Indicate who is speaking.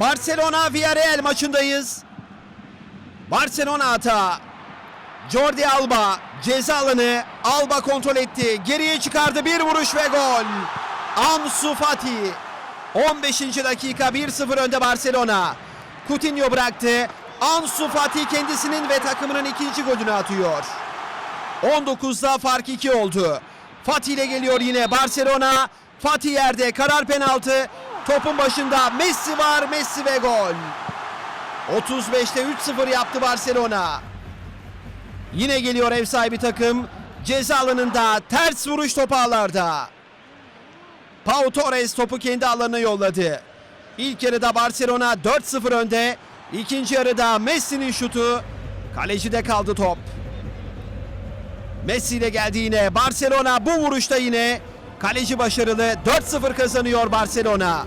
Speaker 1: Barcelona Villarreal maçındayız. Barcelona hata. Jordi Alba ceza alanı Alba kontrol etti. Geriye çıkardı bir vuruş ve gol. Ansu Fati. 15. dakika 1-0 önde Barcelona. Coutinho bıraktı. Ansu Fati kendisinin ve takımının ikinci golünü atıyor. 19'da fark 2 oldu. Fatih ile geliyor yine Barcelona. Fatih yerde karar penaltı. Topun başında Messi var. Messi ve gol. 35'te 3-0 yaptı Barcelona. Yine geliyor ev sahibi takım. Ceza alanında ters vuruş topu ağlarda. Pau Torres topu kendi alanına yolladı. İlk yarıda Barcelona 4-0 önde. İkinci yarıda Messi'nin şutu. Kalecide kaldı top. Messi ile geldi yine. Barcelona bu vuruşta yine. Kaleci başarılı. 4-0 kazanıyor Barcelona.